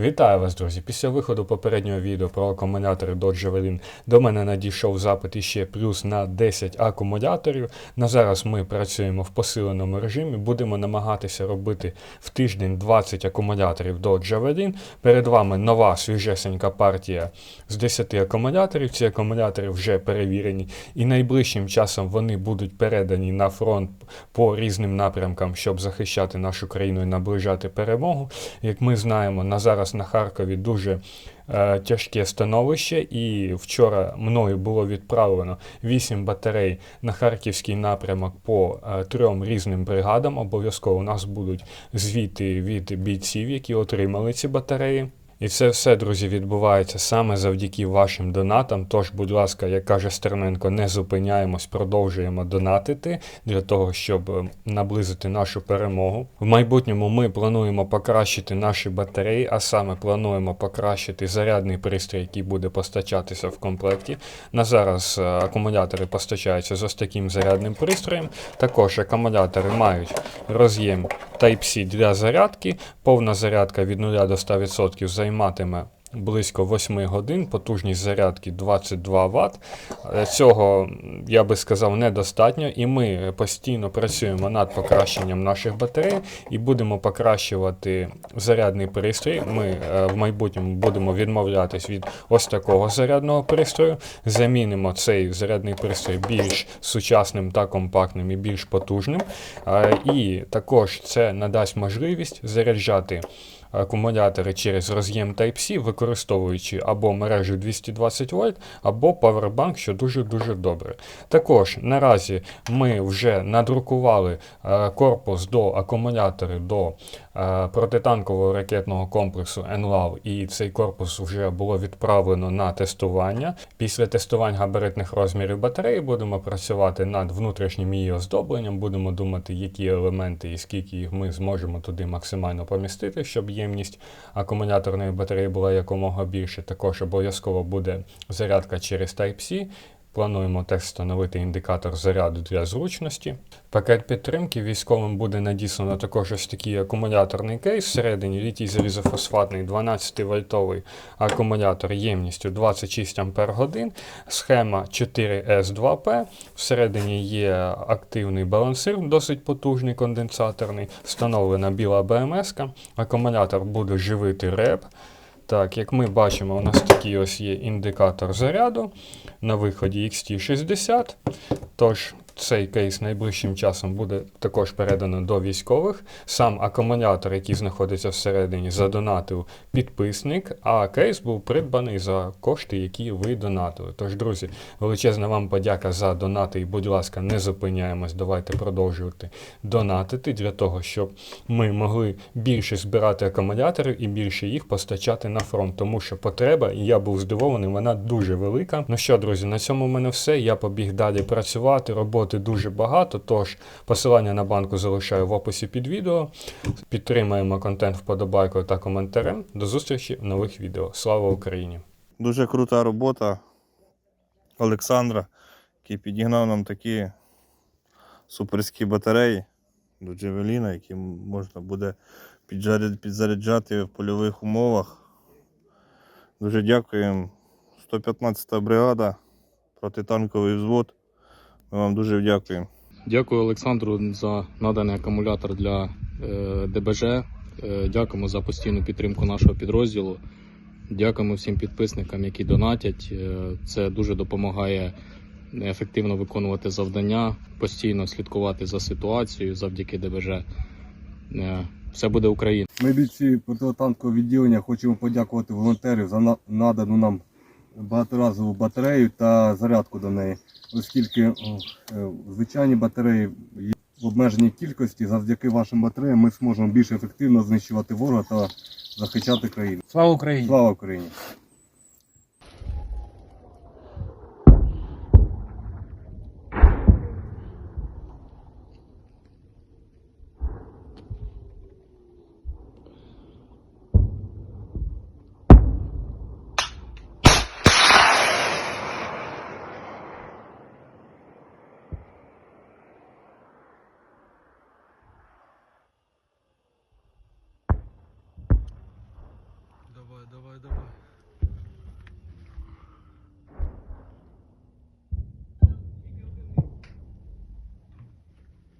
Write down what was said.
Вітаю вас, друзі! Після виходу попереднього відео про акумулятори Dodge Javelin до мене надійшов запит іще плюс на 10 акумуляторів. На зараз ми працюємо в посиленому режимі. Будемо намагатися робити в тиждень 20 акумуляторів Dodge Javelin. Перед вами нова свіжесенька партія з 10 акумуляторів. Ці акумулятори вже перевірені, і найближчим часом вони будуть передані на фронт по різним напрямкам, щоб захищати нашу країну і наближати перемогу. Як ми знаємо, на зараз на Харкові дуже е, тяжке становище, і вчора мною було відправлено 8 батарей на харківський напрямок по е, трьом різним бригадам. Обов'язково у нас будуть звіти від бійців, які отримали ці батареї. І це все, друзі, відбувається саме завдяки вашим донатам. Тож, будь ласка, як каже Стерненко, не зупиняємось, продовжуємо донатити для того, щоб е, наблизити нашу перемогу. В майбутньому ми плануємо покращити наші батареї, а саме плануємо покращити зарядний пристрій, який буде постачатися в комплекті. На зараз е, акумулятори постачаються з ось таким зарядним пристроєм. Також акумулятори мають роз'єм Type-C для зарядки. Повна зарядка від 0 до 100% займатиме близько 8 годин, потужність зарядки 22 Вт. Е, Цього, я би сказав, недостатньо, і ми постійно працюємо над покращенням наших батарей і будемо покращувати зарядний пристрій. Ми е, в майбутньому будемо відмовлятись від ось такого зарядного пристрою. Замінимо цей зарядний пристрій більш сучасним та компактним і більш потужним. Е, І також це надасть можливість заряджати акумулятори через роз'єм Type-C, використовуючи або мережу 220 вольт, або павербанк, що дуже-дуже добре. Також наразі ми вже надрукували е, корпус до акумулятори до е, протитанкового ракетного комплексу НЛАВ, і цей корпус вже було відправлено на тестування. Після тестувань габаритних розмірів батареї будемо працювати над внутрішнім її оздобленням, будемо думати, які елементи і скільки їх ми зможемо туди максимально помістити, щоб ємність акумуляторної батареї була якомога більше. Також обов'язково буде зарядка через Type-C. Плануємо теж встановити індикатор заряду для зручності. Пакет підтримки військовим буде надіслано також ось такий акумуляторний кейс. Всередині літій залізофосфатний 12 вольтовий акумулятор ємністю 26 Ампер годин. Схема 4S2P. Всередині є активний балансир, досить потужний конденсаторний. Встановлена біла БМС. Акумулятор буде живити реп. Так, як ми бачимо, у нас такий ось є індикатор заряду на виході XT60. Тож цей кейс найближчим часом буде також передано до військових. Сам акумулятор, який знаходиться всередині, задонатив підписник, а кейс був придбаний за кошти, які ви донатили. Тож, друзі, величезна вам подяка за донати і, будь ласка, не зупиняємось. Давайте продовжувати донатити для того, щоб ми могли більше збирати акумуляторів і більше їх постачати на фронт, тому що потреба, і я був здивований, вона дуже велика. Ну що, друзі, на цьому в мене все. Я побіг далі працювати. Роботи дуже багато. Тож посилання на банку залишаю в описі під відео. Підтримаємо контент вподобайкою та коментарем. До зустрічі в нових відео. Слава Україні! Дуже крута робота Олександра, який підігнав нам такі суперські батареї до Джевеліна, які можна буде підзаряджати в польових умовах. Дуже дякуємо. 115 бригада, протитанковий взвод. Ми вам дуже дякуємо. Дякую Олександру за наданий акумулятор для е, ДБЖ. Е, дякуємо за постійну підтримку нашого підрозділу. Дякуємо всім підписникам, які донатять. Е, це дуже допомагає ефективно виконувати завдання, постійно слідкувати за ситуацією завдяки ДБЖ. Е, все буде Україна! Ми бійці протитанкового відділення хочемо подякувати волонтерів за на- надану нам багаторазову батарею та зарядку до неї, оскільки е, звичайні батареї є в обмеженій кількості. Завдяки вашим батареям ми зможемо більш ефективно знищувати ворога та захищати країну. Слава Україні! Слава Україні! Давай, давай.